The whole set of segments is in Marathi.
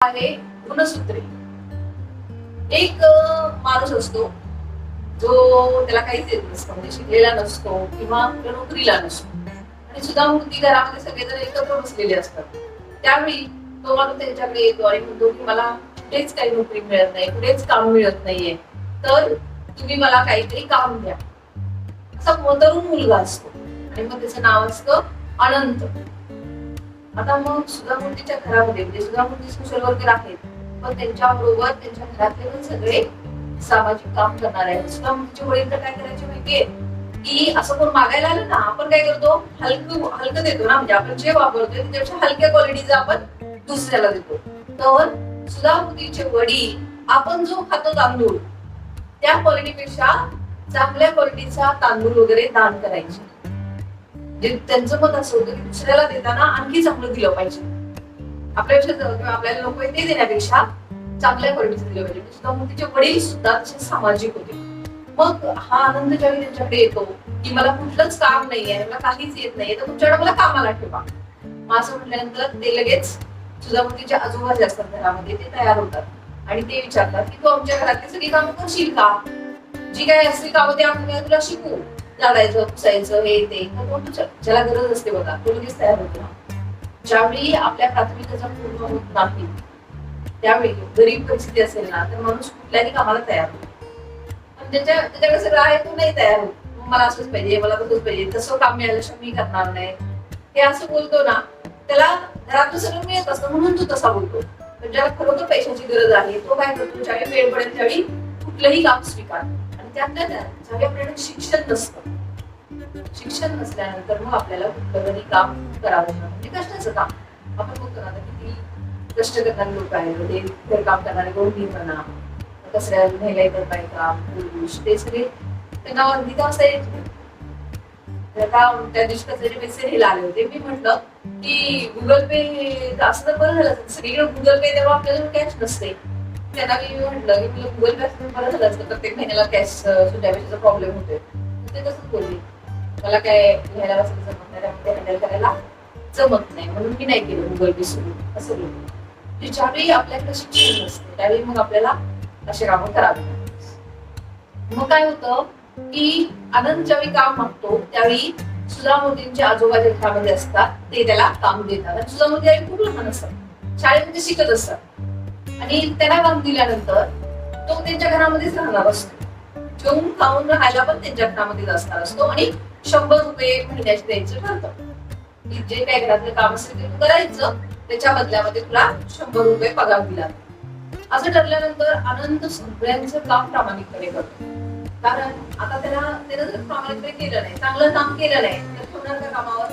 आहे गुणसूत्रे एक माणूस असतो जो त्याला काहीच येत नसतो म्हणजे शिकलेला नसतो किंवा नोकरीला नसतो. आणि सुद्धा मूर्ती घरामध्ये सगळेजण एकत्र बसलेले असतात. त्यावेळी तो माणूस त्यांच्याकडे येतो आणि म्हणतो की मला कुठेच काही नोकरी मिळत नाही कुठेच काम मिळत नाहीये. तर तुम्ही मला काहीतरी काम द्या. असा तरुण मुलगा असतो. आणि मग त्याचं नाव असतं अनंत. आता मग सुधामूर्तीच्या घरामध्ये म्हणजे सुधामूर्ती सोशल वर्कर आहेत पण त्यांच्या बरोबर त्यांच्या घरातले पण सगळे सामाजिक काम करणारे आहेत. सुधामूर्तीचे वडील तर काय करायचे माहितीये? की असं कोण मागायला आलं ना आपण काय करतो? हलकं हलकं देतो ना म्हणजे आपण जे वापरतोय त्याच्यापेक्षा हलक्या क्वालिटीचं आपण दुसऱ्याला देतो. तर सुधामूर्तीचे वडील आपण जो खातो तांदूळ त्या क्वालिटीपेक्षा चांगल्या क्वालिटीचा तांदूळ वगैरे दान करायचे. त्यांचं मत असं होतं की दुसऱ्याला देताना आणखी चांगलं दिलं पाहिजे. आपल्यापेक्षा किंवा आपल्याला लोक आहे ते देण्यापेक्षा चांगल्या क्वालिटीचं दिलं पाहिजे. म्हणजे सुद्धा तिचे वडील सुद्धा तसे सामाजिक होते. मग हा आनंद ज्यावेळी त्यांच्याकडे येतो की मला कुठलंच काम नाहीये मला काहीच येत नाहीये तर तुमच्याकडे मला कामाला ठेवा. मग असं म्हटल्यानंतर ते लगेच सुद्धा आजोबा जे असतात घरामध्ये ते तयार होतात. आणि ते विचारतात की तू आमच्या घरातली सगळी कामं करशील का? जी काय असली कामं ते आम्ही तुला शिकू झाडायचं पुसायचं हे ते. ज्याला गरज असते बघा तो लगेच तयार होतो. ज्यावेळी आपल्या प्राथमिकता पूर्ण होत नाही त्यावेळी गरीब परिस्थिती असेल ना तर माणूस कुठल्याही कामाला तयार होतो. पण त्याच्या त्याच्याकडे सगळं आहे तो नाही तयार होत. मला असंच पाहिजे मला तसंच पाहिजे तसं काम मिळाल्याशिवाय मी करणार नाही. हे असं बोलतो ना त्याला घरातलं सगळं मिळत असतं म्हणून तो तसा बोलतो. पण ज्याला खरोखर पैशाची गरज आहे तो काय करतो ज्यावेळी वेळ पडेल त्यावेळी कुठलंही काम स्वीकार त्यातल्या त्यात आपल्याकडे शिक्षण नसतं. शिक्षण नसल्यानंतर मग आपल्याला कुठलंही काम करावं लागतं. म्हणजे कष्टाचं काम. आपण बघतो ना किती कष्ट करणारे लोक आहेत. म्हणजे घर काम करणारे गृहिणी म्हणा कचऱ्या महिला येतात काम पुरुष ते सगळे त्यांना निदा असं येत नाही. तर त्या दिवशी कचऱ्याचे पैसे घ्यायला आले होते. मी म्हटलं की गुगल पे असं तर बरं झालं सगळीकडे गुगल पे तेव्हा आपल्याला कॅश नसते. त्यांना मी म्हटलं की तुला गुगल पे बरं झालं असतं. प्रत्येक महिन्याला कॅश सुद्धा प्रॉब्लेम होतोय ते तसंच बोलली. मला काय घ्यायला वाचलं जमत नाही त्यामुळे हँडल करायला जमत नाही. म्हणून मी नाही केलं गुगल पे सुरू असं बोलले. म्हणजे ज्यावेळी आपल्याकडे शिक्षण नसते त्यावेळी मग आपल्याला असे कामं करावे मग काय होतं की आनंद ज्यावेळी काम मागतो त्यावेळी सुधा मोदींचे आजोबा जे घरामध्ये असतात ते त्याला काम देतात. आणि सुधा मोदी आई खूप लहान असतात. शाळेमध्ये शिकत असतात. आणि त्याला काम दिल्यानंतर तो त्यांच्या घरामध्येच राहणार असतो. जेवून खाऊन राहायला पण त्यांच्या घरामध्येच असणार असतो आणि शंभर रुपये महिन्याचे द्यायचं ठरतं. जे काय घरातलं काम असेल ते करायचं त्याच्या बदल्यामध्ये तुला शंभर रुपये पगार दिला. असं ठरल्यानंतर आनंद सगळ्यांचं काम प्रामाणिकपणे करतो. कारण आता त्याला त्यानं जर प्रामाणिकपणे केलं नाही चांगलं काम केलं नाही तर होणार का कामावर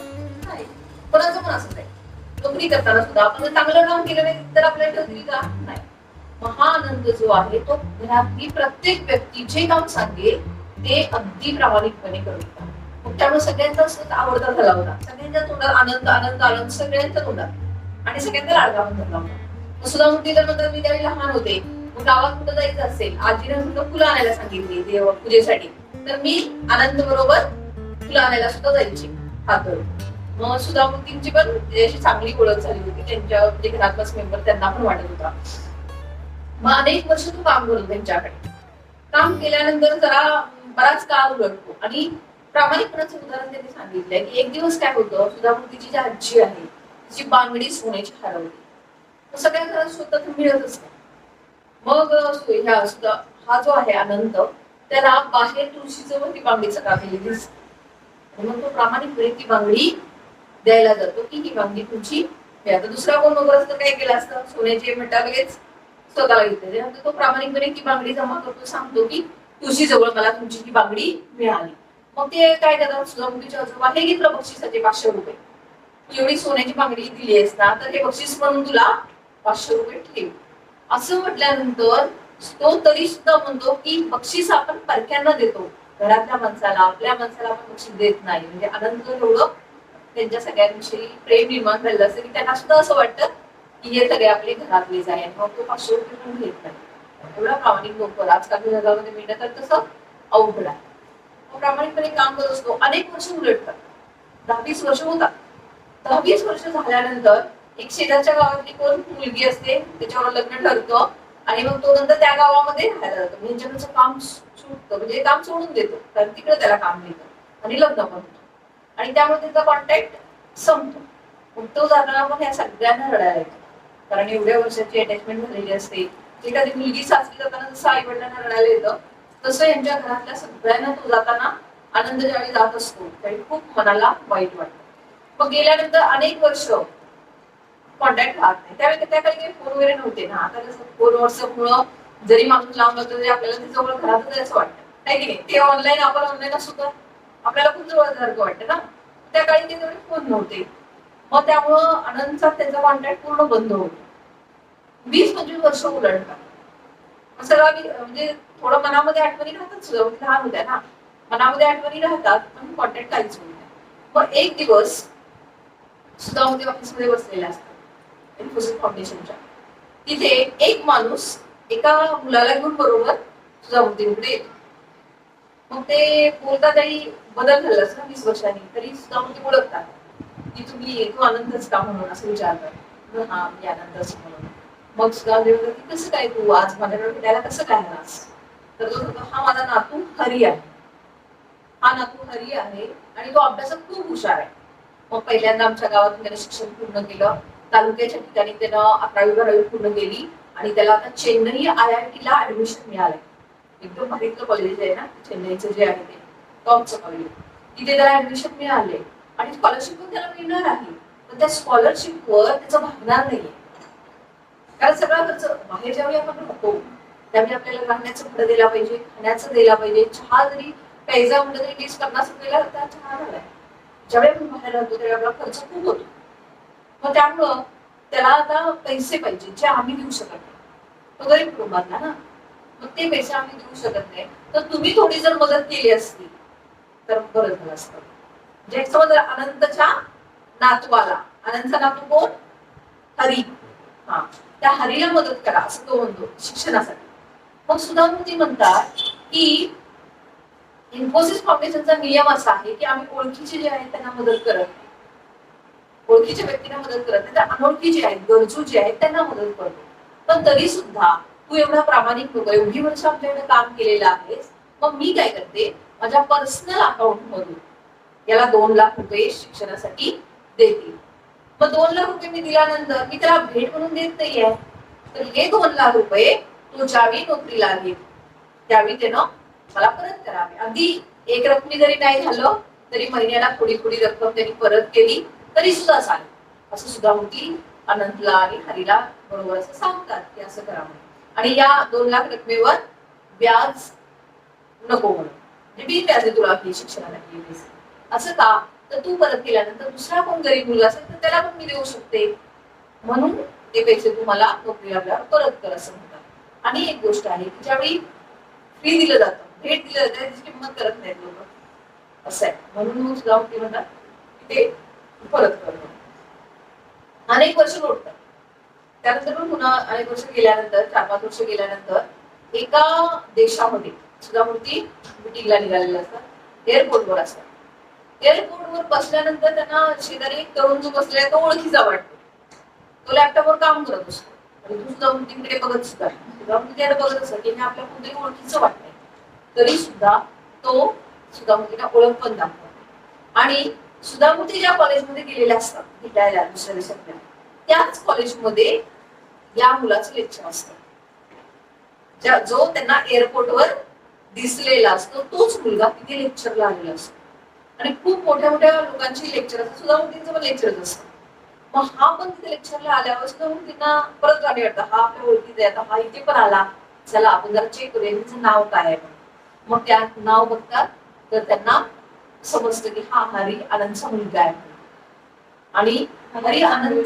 नाही. कोणाचं पण असं नाही नोकरी करताना सुद्धा आपण चांगलं काम केलं नाही तर आपल्याला ठेवतील का नाही. मग हा आनंद जो आहे तो घरातली प्रत्येक व्यक्ती जे काम सांगेल ते अगदी प्रामाणिकपणे करून मग त्यामुळे सगळ्यांचा आवडता झाला होता. सगळ्यांच्या तोंडात आनंद आनंद आनंद सगळ्यांच्या तोंडात. आणि सगळ्यांचा लाडका झाला होता. सुद्धा मूर्ती तर म्हणतात मी त्यावेळी लहान होते. मग गावात कुठं जायचं असेल आजीने सुद्धा फुलं आणायला सांगितली देव पूजेसाठी. तर मी आनंद बरोबर फुलं आणायला सुद्धा जायची हात मग सुधा मूर्तींची पण अशी चांगली ओळख झाली होती त्यांच्या जे घरातलाच मेंबर त्यांना पण वाटत होता. मग अनेक वर्ष तू काम करतो त्यांच्याकडे. काम केल्यानंतर जरा बराच काळ उलटतो. आणि प्रामाणिकपणाचं उदाहरण त्यांनी सांगितलंय की एक दिवस काय होतं सुधा मूर्तीची जी आजी आहे तिची बांगडी सोन्याची हरवली. सगळ्या घरात स्वतः मिळतच नाही. मग ह्या सुद्धा हा जो आहे अनंत त्याला बाहेर तुळशीचं व ती बांगडीचं कापलेली दिसते मग तो प्रामाणिकपणे ती बांगडी द्यायला जातो की ही बांगडी तुमची आता दुसरा कोण वगैरे असतं काय केलं असतं? सोन्याचे म्हटलेच स्वतःला घेतले. तो प्रामाणिकपणे ती बांगडी जमा करतो. सांगतो की तुझी जवळ मला तुमची ही बांगडी मिळाली. मग ते काय करतात? सुधामुखीचे आजोबा हे घेतलं बक्षिसाचे पाचशे रुपये. तू एवढी सोन्याची बांगडी दिली आहेस ना तर हे बक्षीस म्हणून तुला पाचशे रुपये ठेव. असं म्हटल्यानंतर तो तरी सुद्धा म्हणतो की बक्षीस आपण परक्यांना देतो. घरातल्या माणसाला आपल्या माणसाला आपण बक्षीस देत नाही. म्हणजे आनंद एवढं त्यांच्या सगळ्यांविषयी प्रेम निर्माण झालेलं असतं की त्यांना सुद्धा असं वाटतं की हे सगळे आपले घरातलेच आहे मग तो पाचशे रुपये पण घेत नाही. एवढा प्रामाणिक लोक आजकाल जगामध्ये मिळणं तर तसं अवघड आहे. तो प्रामाणिकपणे काम करत असतो. अनेक वर्ष उलटतात. दहा वीस वर्ष होतात. दहा वीस वर्ष झाल्यानंतर एक शेजारच्या गावातली कोण मुलगी असते त्याच्यावर लग्न ठरतं आणि मग तो नंतर त्या गावामध्ये राहायला जातो. म्हणजे काम सुटतं. म्हणजे काम सोडून देतो. कारण तिकडे त्याला काम मिळतं. आणि लग्न पण होतं. आणि त्यामुळे तिचा कॉन्टॅक्ट संपतो. उठतो जाताना पण ह्या सगळ्यांना रडायला येतो. कारण एवढ्या वर्षाची अटॅचमेंट झालेली असते. एखादी मुलगी सासरी जाताना जसं आई वडिलांना रडायला येतं तसं यांच्या घरातल्या सगळ्यांना तो जाताना आनंद ज्यावेळी जात असतो. त्यावेळी खूप मनाला वाईट वाटतं. मग गेल्यानंतर अनेक वर्ष कॉन्टॅक्ट राहत नाही. त्यावेळी त्या काही काही फोन वगैरे नव्हते ना. आता कसं फोन व्हॉट्सअपमुळं जरी माणूस लांब असतो तरी आपल्याला ते घरात घरातच असं वाटतं. नाही की नाही? ते ऑनलाईन आपण ऑनलाईन असू तर आपल्याला खूप जवळसारखं वाटतं ना. त्या काळी ते तेवढे फोन नव्हते. मग त्यामुळं आनंदचा त्याचा कॉन्टॅक्ट पूर्ण बंद होतो. वीस पंचवीस वर्ष उलटतात. सगळा म्हणजे थोडं मनामध्ये आठवणी राहतात म्हणजे लहान होत्या ना. मनामध्ये आठवणी राहतात पण कॉन्टॅक्ट काहीच होत नाही. मग एक दिवस सुद्धा मध्ये ऑफिसमध्ये बसलेले असतात. इन्फोसिस फाउंडेशनच्या तिथे एक माणूस एका मुलाला घेऊन बरोबर सुद्धा सुधामूर्तीकडे येतो मग ते बोलता तरी बदल झालाच ना वीस वर्षांनी. तरी सुद्धा म्हणजे ओळखतात. की तुम्ही तू आनंदच का म्हणून असं विचारतात. हा मी आनंदच म्हणून. मग सुद्धा देव कसं काय तू आज माझ्याकडे भेटायला कसं काय आलास तर तो म्हणतो, हा माझा नातू हरी आहे. हा नातू हरी आहे आणि तो अभ्यासात खूप हुशार आहे. मग पहिल्यांदा आमच्या गावातून त्याने शिक्षण पूर्ण केलं. तालुक्याच्या ठिकाणी त्यानं अकरावी बारावी पूर्ण केली आणि त्याला आता चेन्नई आय आय टी ला ऍडमिशन मिळालंय. एकदम भारीतलं कॉलेज आहे ना चेन्नईचं जे आहे ते टॉपचं कॉलेज तिथे त्याला ऍडमिशन मिळाले. आणि स्कॉलरशिप पण त्याला मिळणार आहे. पण त्या स्कॉलरशिपवर त्याचं भागणार नाहीये. कारण सगळा खर्च बाहेर ज्यावेळी आपण राहतो त्यावेळी आपल्याला राहण्याचं भाडं दिला पाहिजे खाण्याचं दिला पाहिजे. चहा जरी प्यायचा म्हणलं तरी टेस्ट करण्याचं द्यायला त्या चहा झालाय ज्यावेळी आपण बाहेर राहतो त्यावेळी आपला खर्च खूप होतो. मग त्यामुळं त्याला आता पैसे पाहिजे जे आम्ही देऊ शकत नाही. तो गरीब कुटुंबातला ना. मग ते पैसे आम्ही देऊ शकत नाही. तर तुम्ही थोडी जर मदत केली असती तर बरं झालं असतं. म्हणजे समज अनंतच्या नातवाला अनंतचा नातू कोण? हरी. हा. त्या हरीला मदत करा असं तो म्हणतो शिक्षणासाठी. मग सुधामूर्ती म्हणतात की इन्फोसिस फाउंडेशनचा नियम असा आहे की आम्ही ओळखीचे जे आहेत त्यांना मदत करत नाही. ओळखीच्या व्यक्तींना मदत करत नाही तर अनोळखी जे आहेत गरजू जे आहेत त्यांना मदत करतो. पण तरी सुद्धा तू एवढा प्रामाणिक नको एवढी वर्ष आमच्याकडे काम केलेलं आहेस मग मी काय करते? माझ्या पर्सनल अकाउंट मधून याला दोन लाख रुपये शिक्षणासाठी देते. मग दोन लाख रुपये मी दिल्यानंतर मी त्याला भेट म्हणून देत नाहीये. तर हे दोन लाख रुपये तो ज्यावेळी नोकरीला लागेल त्यावेळी त्यानं मला परत करावे. अगदी एक रकमी जरी नाही झालं तरी महिन्याला थोडी थोडी रक्कम त्यांनी परत केली तरी सुद्धा चालेल. असं सुद्धा होती अनंतला आणि हरीला बरोबर असं सांगतात की असं करा म्हणून आणि या दोन लाख रकमेवर व्याज नको म्हणून. म्हणजे व्याज तुला आपली शिक्षणाला असं का? तर तू परत केल्यानंतर दुसरा कोण गरीब मुलगा असेल तर त्याला पण मी देऊ शकते. म्हणून ते पैसे तुम्हाला नोकरी लागल्यावर परत कर असं म्हणतात. आणि एक गोष्ट आहे की ज्यावेळी फ्री दिलं जातं भेट दिलं जातं त्याची किंमत करत नाहीत लोक. असं आहे. म्हणून मग सुद्धा ते म्हणतात ते परत कर अनेक वर्ष लोटतात. त्यानंतर पण पुन्हा अनेक वर्ष गेल्यानंतर चार पाच वर्ष गेल्यानंतर एका देशामध्ये सुद्धा मूर्ती मिटिंगला निघालेल्या असतात. एअरपोर्टवर असतात. एअरपोर्टवर बसल्यानंतर त्यांना शेजारी एक तरुण जो बसलेला आहे तो ओळखीचा वाटतो. तो लॅपटॉपवर काम करत असतो आणि तू सुद्धा मूर्तीकडे बघत सुद्धा सुद्धा मूर्ती त्याला बघत असत की आपल्या कोणतरी ओळखीचं वाटतंय. तरी सुद्धा तो सुद्धा मूर्तीला ओळख पण दाखवतो आणि सुधामूर्ती ज्या कॉलेजमध्ये गेलेल्या असतात भेटायला दुसऱ्या देशातल्या त्याच कॉलेजमध्ये या मुलाचं लेक्चर असतं. जो त्यांना एअरपोर्टवर दिसलेला असतो तोच मुलगा तिथे लेक्चरला आलेला असतो. आणि खूप मोठ्या मोठ्या लोकांची लेक्चर असतात. सुद्धा मुलींचं पण लेक्चर असतं. मग हा पण तिथे लेक्चरला आल्यावर सुधामूर्तींना परत गाणी वाटतं हा आपल्या ओळखीचा आहे आता हा इथे पण आला. चला आपण जरा चेक करूया तिचं नाव काय आहे? मग त्या नाव बघतात. तर त्यांना समजतं की हा हरी आनंदचा मुलगा आहे. आणि हरी आनंद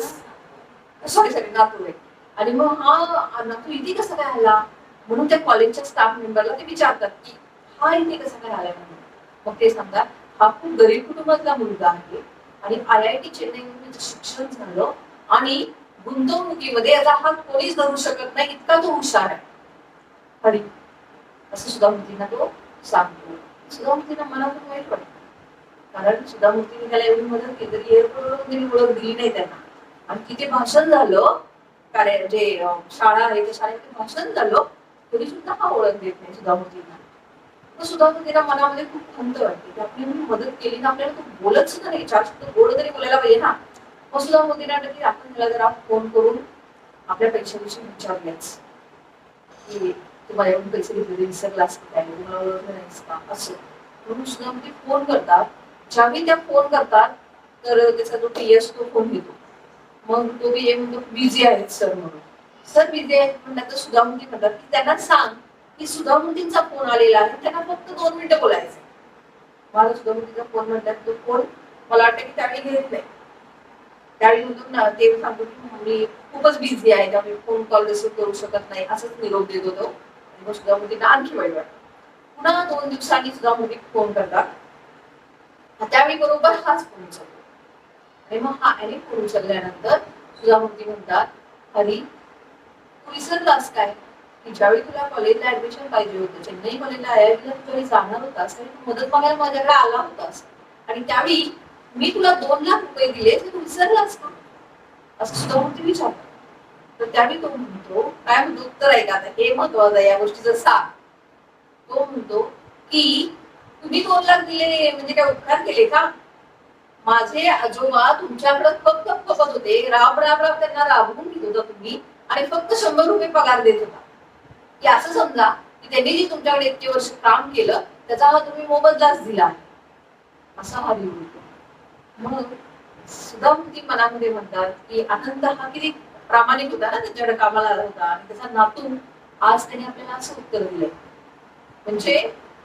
सॉरी सॉरी नातू आहे. आणि मग हा नातू इथे कसा काय आला? म्हणून त्या कॉलेजच्या स्टाफ मेंबरला ते विचारतात की हा इथे कसा काय आला म्हणून? मग ते सांगतात हा खूप गरीब कुटुंबातला मुलगा आहे आणि आय आय टी चेन्नईमध्ये शिक्षण झालं आणि गुंतवणुकीमध्ये याचा हात कोणीच धरू शकत नाही इतका तो हुशार आहे. हरी असं सुधामूर्तींना तो सांगतो. सुधामूर्तींना मनातून वाईट वाटतं कारण सुधामूर्तीने त्याला एवढी मदत केली तरी एअरपोर्टवरून त्यांनी ओळख दिली नाही त्यांना. आणि तिथे भाषण झालं कार्य जे शाळा आहे त्या शाळेत भाषण झालं तरी सुद्धा हा ओळख देत नाही सुधामूर्तींना. तर सुधामूर्तीला मनामध्ये खूप खंत वाटते की आपली मदत केली ना आपल्याला तो बोलत सुद्धा नाही. चार शब्द गोड तरी बोलायला पाहिजे ना मग सुधामूर्तीला वाटतं की आपण त्याला जरा फोन करून आपल्या पैशाविषयी विचारूयाच. की तुम्हाला एवढे पैसे घेतले विसरलास की काय तुम्हाला ओळखलं नाहीस का? असं. म्हणून सुधामूर्ती फोन करतात. ज्यावेळी त्या फोन करतात तर त्याचा जो पी एस तो फोन घेतो. मग तो विजय म्हणतो बिझी आहेत सर म्हणून. सर बिझी आहेत म्हणल्यानंतर सुधामूर्ती म्हणतात की त्यांना सांग की सुधामूर्तींचा फोन आलेला आहे त्यांना फक्त दोन मिनिटं बोलायचं मला सुधामूर्तीचा फोन म्हणतात तो फोन मला वाटतं की त्यावेळी घेत नाही. त्यावेळी म्हणतो ना ते सांगतो की मी खूपच बिझी आहे त्यामुळे फोन कॉल रिसिव्ह करू शकत नाही. असंच निरोप देत होतो. आणि मग सुधामूर्तींना आणखी वाईट वाटतं पुन्हा दोन दिवसांनी सुधामूर्ती फोन करतात. त्यावेळी बरोबर हाच फोन चालतो आणि मग हा आणि फोन उचलल्यानंतर सुधामूर्ती म्हणतात हरी तू विसरलास काय? की ज्यावेळी तुला कॉलेजला ऍडमिशन पाहिजे होतं चेन्नई कॉलेजला आय आय टीला जाणार होतास आणि तू मदत मागायला माझ्याकडे आला होतास. आणि त्यावेळी मी तुला दोन लाख रुपये दिले ते तू विसरलास का? असं सुधामूर्ती विचारतो तर त्यावेळी तो म्हणतो काय म्हणतो? उत्तर ऐका आता हे महत्वाचं आहे या गोष्टीचं सार. तो म्हणतो की तुम्ही दोन लाख दिले म्हणजे काय उपकार केले का? माझे आजोबा तुमच्याकडे फक्त कपत होते. राब राब राब त्यांना राबवून घेत होता तुम्ही आणि फक्त शंभर रुपये पगार देत होता. की असं समजा की त्यांनी जे तुमच्याकडे इतके वर्ष काम केलं त्याचा हा तुम्ही मोबदलाच दिला आहे. असा हा देव मग सुद्धा ती मनामध्ये म्हणतात की आनंद हा किती प्रामाणिक होता ना त्यांच्याकडे कामाला आला होता आणि त्याचा नातून आज त्यांनी आपल्याला असं उत्तर दिलंय. म्हणजे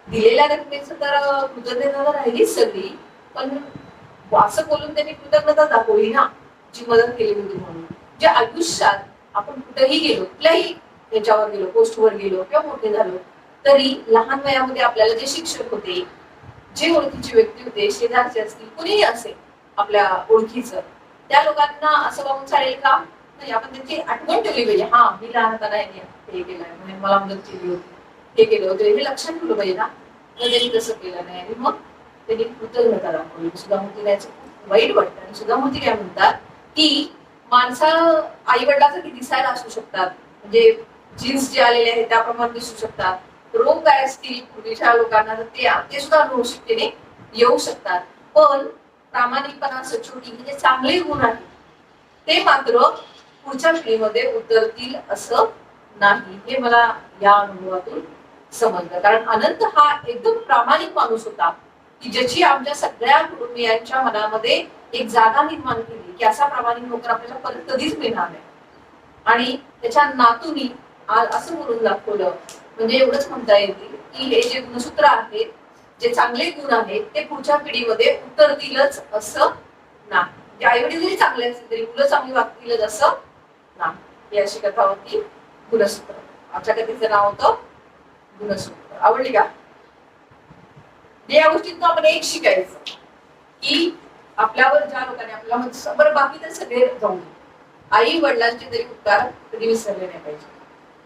दिलेल्या रकमेचं तर कृतज्ञता राहिलीच सगळी पण असं बोलून त्यांनी कृतज्ञता दाखवली ना जी मदत केली होती म्हणून. जे आयुष्यात आपण कुठेही गेलो कुठल्याही याच्यावर गेलो पोस्टवर गेलो किंवा मोठे झालो तरी लहान वयामध्ये आपल्याला जे शिक्षक होते जे ओळखीचे व्यक्ती होते शेजारचे असतील कुणीही असेल आपल्या ओळखीचं त्या लोकांना असं वागून चालेल का? नाही आपण त्यांची आठवण ठेवली पाहिजे. हा मी लहानपणा याने हे केलंय म्हणजे मला मदत केली होती हे केलं होतं हे लक्षात ठेवलं पाहिजे ना. त्यांनी तसं केलं नाही. आणि मग त्यांनी कृतज्ञता दाखवली सुधामूर्ती त्याचं खूप वाईट वाटतं. आणि सुधामूर्ती काय म्हणतात की माणसा आई वडिलांचं दिसायला असू शकतात. म्हणजे जीन्स जे आलेले आहेत त्याप्रमाणे दिसू शकतात. रोग काय असतील पूर्वीच्या लोकांना तर ते ते सुद्धा अनुवंशिकतेने येऊ शकतात. पण प्रामाणिकपणा सचोटी हे जे चांगले गुण आहेत ते मात्र पुढच्या पिढीमध्ये उतरतील असं नाही. हे मला या अनुभवातून समजलं. कारण अनंत हा एकदम प्रामाणिक माणूस होता. की ज्याची आमच्या सगळ्या कुटुंबियांच्या मनामध्ये एक जागा निर्माण केली की असा प्रामाणिक नोकर आपल्याला परत कधीच मिळणार नाही. आणि त्याच्या नातूनी आज असं बोलून दाखवलं म्हणजे एवढंच म्हणता येईल की हे जे गुणसूत्र आहेत जे चांगले गुण आहेत ते पुढच्या पिढीमध्ये उतरतीलच असं नाही. म्हणजे जे आई जरी चांगले असतील तरी मुलं चांगली वागतीलच असं नाही. ही अशी कथा होती गुणसूत्र. आमच्या कथेचं नाव होतं गुणसूत्र. आवडली का? या गोष्टीतून आपण एक शिकायचं की आपल्यावर ज्या लोकांनी आपल्याला म्हणजे बरं बाकी तर सगळे जाऊन आई वडिलांचे तरी उपकार कधी विसरले नाही पाहिजे.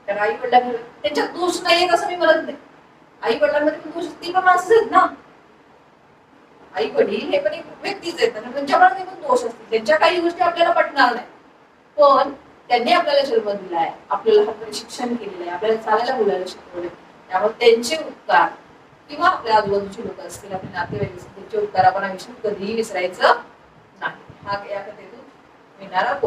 कारण आई वडिलांना त्यांच्यात दोष नाही येत असं मी म्हणत नाही. आई वडिलांमध्ये पण दोष ती पण माणसं आहेत ना. आई वडील हे पण एक व्यक्तीच आहेत आणि त्यांच्यामध्ये पण दोष असतील. त्यांच्या काही गोष्टी आपल्याला पटणार नाही. पण त्यांनी आपल्याला जन्म दिलाय. आपल्याला शिक्षण केलेलं आहे. आपल्याला चालायला बोलायला शिकवलं त्यामुळे त्यांचे उपकार किंवा आपल्या आजूबाजूचे लोक असतील आपले नातेवाईक असतील त्यांचे उपकार आपण आयुष्यात कधीही विसरायचं नाही. हा या कथेतून मिळणारा कोण